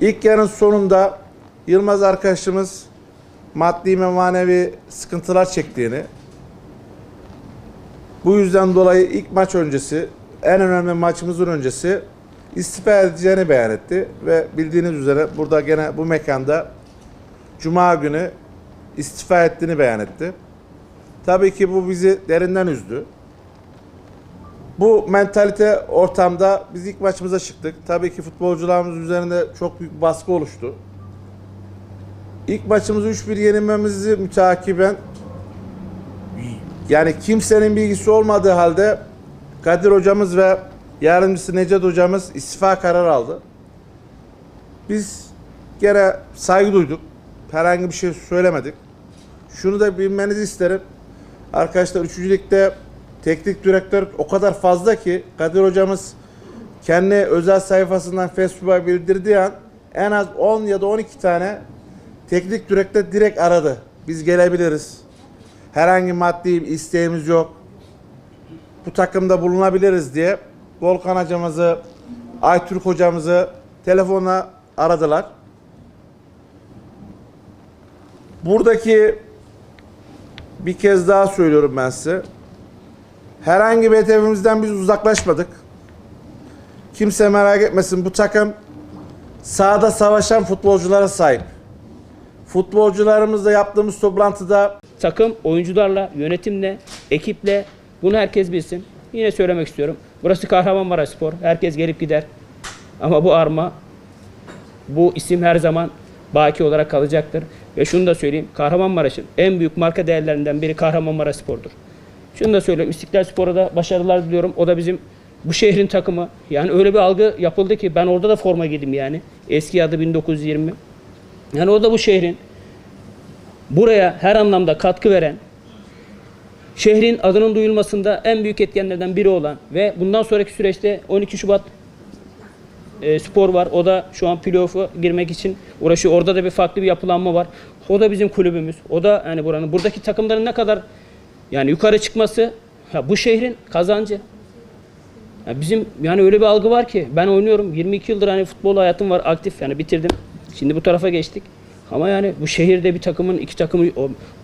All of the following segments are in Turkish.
İlk yarın sonunda Yılmaz arkadaşımız maddi ve manevi sıkıntılar çektiğini, bu yüzden dolayı ilk maç öncesi, en önemli maçımızın öncesi istifa edeceğini beyan etti. Ve bildiğiniz üzere burada gene bu mekanda Cuma günü istifa ettiğini beyan etti. Tabii ki bu bizi derinden üzdü. Bu mentalite ortamda biz ilk maçımıza çıktık. Tabii ki futbolcularımız üzerinde çok büyük baskı oluştu. İlk maçımızı 3-1 yenilmemizi müteakiben yani kimsenin bilgisi olmadığı halde Kadir hocamız ve yardımcısı Necdet hocamız istifa kararı aldı. Biz gene saygı duyduk. Herhangi bir şey söylemedik. Şunu da bilmenizi isterim. Arkadaşlar 3. ligde teknik direktör o kadar fazla ki Kadir hocamız kendi özel sayfasından Facebook'a bildirdiği an en az 10 ya da 12 tane teknik direktör direkt aradı. Biz gelebiliriz. Herhangi maddi isteğimiz yok. Bu takımda bulunabiliriz diye Volkan hocamızı, Aytürk hocamızı telefonla aradılar. Buradaki bir kez daha söylüyorum ben size. Herhangi bir hedefimizden biz uzaklaşmadık. Kimse merak etmesin bu takım sahada savaşan futbolculara sahip. Futbolcularımızla yaptığımız toplantıda takım oyuncularla, yönetimle, ekiple bunu herkes bilsin. Yine söylemek istiyorum. Burası Kahramanmaraş Spor. Herkes gelip gider. Ama bu arma, bu isim her zaman baki olarak kalacaktır. Ve şunu da söyleyeyim. Kahramanmaraş'ın en büyük marka değerlerinden biri Kahramanmaraş Spor'dur. Şunu da söyleyeyim. İstiklal Spor'a da başarılar diliyorum. O da bizim bu şehrin takımı. Yani öyle bir algı yapıldı ki ben orada da forma giydim yani. Eski adı 1920. Yani o da bu şehrin buraya her anlamda katkı veren, şehrin adının duyulmasında en büyük etkenlerden biri olan ve bundan sonraki süreçte 12 Şubat e, spor var. O da şu an playoff'a girmek için uğraşıyor. Orada da bir farklı bir yapılanma var. O da bizim kulübümüz. O da yani buranın buradaki takımların ne kadar yani yukarı çıkması ya bu şehrin kazancı. Ya bizim yani öyle bir algı var ki ben oynuyorum 22 yıldır hani futbol hayatım var aktif yani bitirdim. Şimdi bu tarafa geçtik. Ama yani bu şehirde bir takımın iki takımı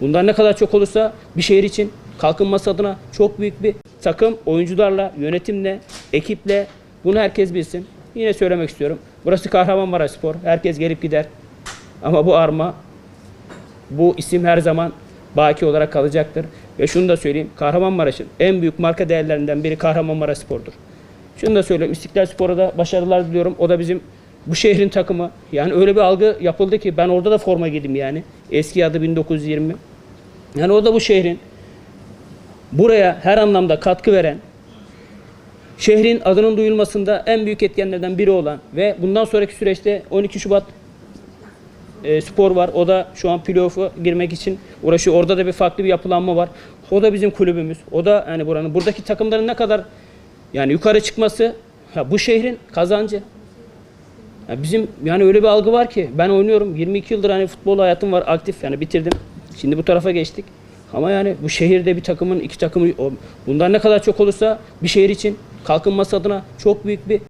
bundan ne kadar çok olursa bir şehir için kalkınması adına çok büyük bir takım oyuncularla, yönetimle, ekiple bunu herkes bilsin. Yine söylemek istiyorum. Burası Kahramanmaraş Spor. Herkes gelip gider. Ama bu arma bu isim her zaman baki olarak kalacaktır. Ve şunu da söyleyeyim. Kahramanmaraş'ın en büyük marka değerlerinden biri Kahramanmaraş Spor'dur. Şunu da söyleyeyim. İstiklal Spor'a da başarılar diliyorum. O da bizim bu şehrin takımı. Yani öyle bir algı yapıldı ki ben orada da forma giydim yani. Eski adı 1920. Yani o da bu şehrin buraya her anlamda katkı veren, şehrin adının duyulmasında en büyük etkenlerden biri olan ve bundan sonraki süreçte 12 Şubat e, spor var. O da şu an playoff'a girmek için uğraşıyor. Orada da bir farklı bir yapılanma var. O da bizim kulübümüz. O da yani buranın buradaki takımların ne kadar yani yukarı çıkması ya bu şehrin kazancı. Ya bizim yani öyle bir algı var ki ben oynuyorum 22 yıldır hani futbol hayatım var aktif yani bitirdim. Şimdi bu tarafa geçtik. Ama yani bu şehirde bir takımın iki takımı bundan ne kadar çok olursa bir şehir için kalkınması adına çok büyük bir